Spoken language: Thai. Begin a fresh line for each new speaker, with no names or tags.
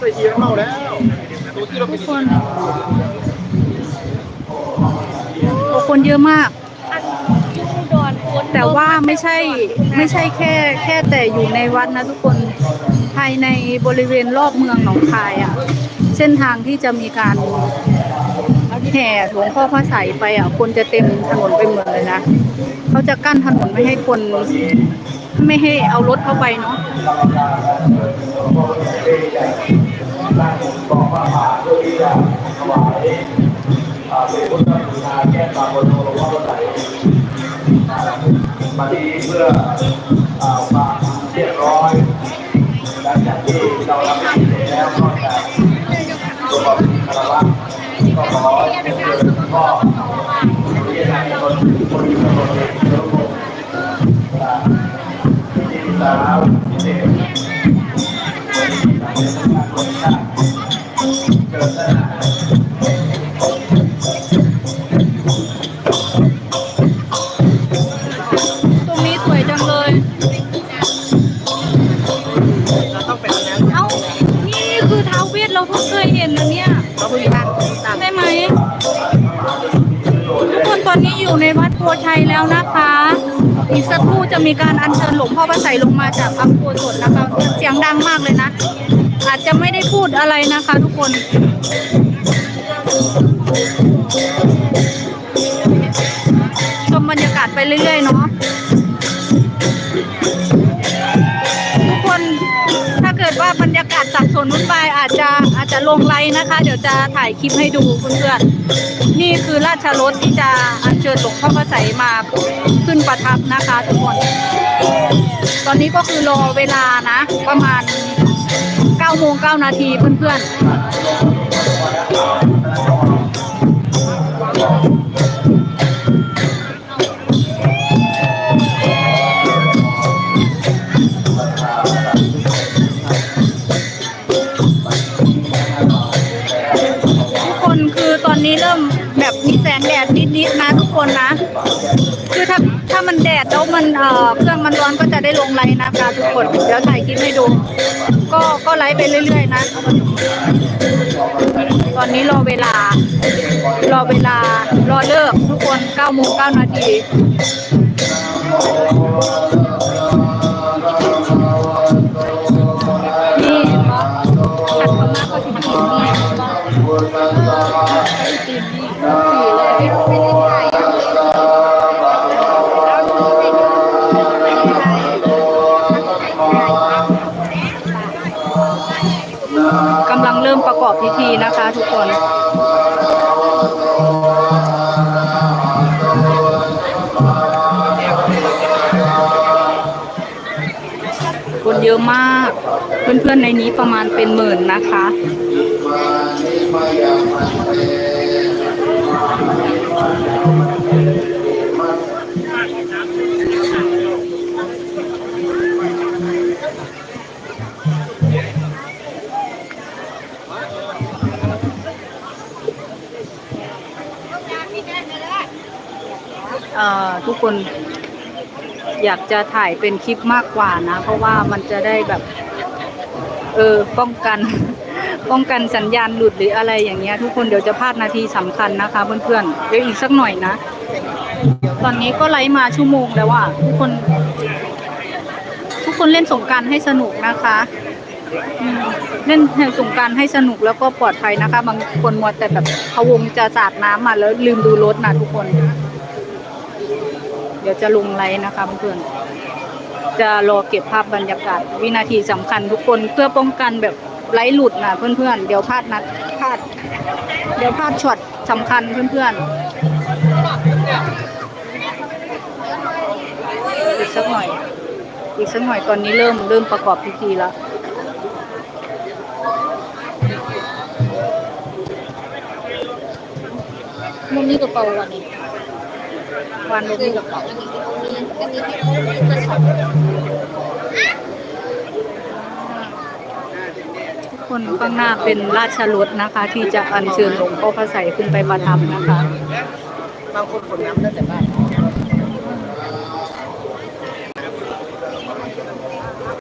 ใส่ทีแล้วเมาแล้วตัวที่เรา
ทุกคนโอ้คนเยอะมาก แต่ว่าไม่ใช่ไม่ใช่แค่แค่แต่อยู่ในวัดนะทุกคนภายในบริเวณรอบเมืองหนองคายอะ เส้นทางที่จะมีการแห่หลวงพ่อพระใสยไปอะคนจะเต็มถนนไปหมดเลยนะเขาจะกั้นถนนไม่ให้คน ไม่ให้เอารถเข้าไปเนาะ
มาดีเพื่อความเรียบร้อยหลังจากที่เราทำพิธีแล้วก็จะตัวของคารวะก็ขอเชิญพ่อที่จะให้คนคนที่คนที่ทุกคน ที่สาว
อนนี้
อยู่ในวัดโพชัยแล้วนะคะ อีกสักครู่จะมีการอัญเชิญหลวงพ่อพระไสยลงมาจากอัมโพสดนะคะเสียงดังมากเลยนะ อาจจะไม่ได้พูดอะไรนะคะทุกคนชมบรรยากาศไปเรื่อยๆเนาะ สับสนวุ่นวายอาจจะอาจจะลงไลน์นะคะ เดี๋ยวจะถ่ายคลิปให้ดูเพื่อนๆนี่คือราชรถที่จะอัญเชิญหลวงพ่อพระไสยมาขึ้นประทับนะคะทุกคน ตอนนี้ก็คือรอเวลานะ ประมาณ9โมง9นาทีเพื่อนๆ คนคือตอนนี้เริ่มแบบมีแสงแดดนิดๆนะทุกคนนะ คือถ้าถ้ามันแดดแล้วมันเอ่อเครื่องมันร้อนก็จะได้ลงไลน์นะคะทุกคนเดี๋ยวถ่ายคลิปให้ดู ก็ก็ไลฟ์ไปเรื่อย ๆ นะ ตอนนี้รอเวลา รอเวลารอเลิกทุกคน9โมง9นาที กำลังเริ่มประกอบพิธีนะคะทุกคนคนเยอะมาก เพื่อนๆในนี้ประมาณเป็นหมื่นนะคะ เอ่อทุกคนอยากจะถ่ายเป็นคลิปมากกว่านะ เพราะว่ามันจะได้แบบ เออป้องกัน ป้องกันสัญญาณหลุดหรืออะไรอย่างเงี้ยทุกคนเดี๋ยวจะพลาดนาทีสำคัญนะคะ เพื่อนๆเดี๋ยวอีกสักหน่อยนะ ตอนนี้ก็ไลฟ์มาชั่วโมงแล้วว่าทุกคน ทุกคนเล่นสงการให้สนุกนะคะอืมเล่นสงการให้สนุกแล้วก็ปลอดภัยนะคะ บางคนมัวแต่แบบพะวงจะสาดน้ำมาแล้วลืมดูรถนะทุกคน เดี๋ยวจะลงไลน์นะคะเพื่อนจะรอเก็บภาพบรรยากาศวินาทีสำคัญทุกคนเพื่อป้องกันแบบ ไลฟ์หลุดนะเพื่อนๆ เดี๋ยวพลาดนัดพลาด เดี๋ยวพลาดช็อตสำคัญเพื่อนๆ อีกสักหน่อย อีกสักหน่อยตอนนี้เริ่มเริ่มประกอบพิธีแล้ว
มุมนี้กระเป๋าวันนี้
วันล
คื
ง
อกระเป๋าอันนี้ที่ตรงนี้อันนี้ที่ตรงนี้จะชอต
ทุก คนข้างหน้าเป็นราชรถนะคะ ที่จะอัญเชิญหลวงพ่อพระไสยขึ้นไปประทับนะคะ
บางคนขนน้ำได้แต่บ้าน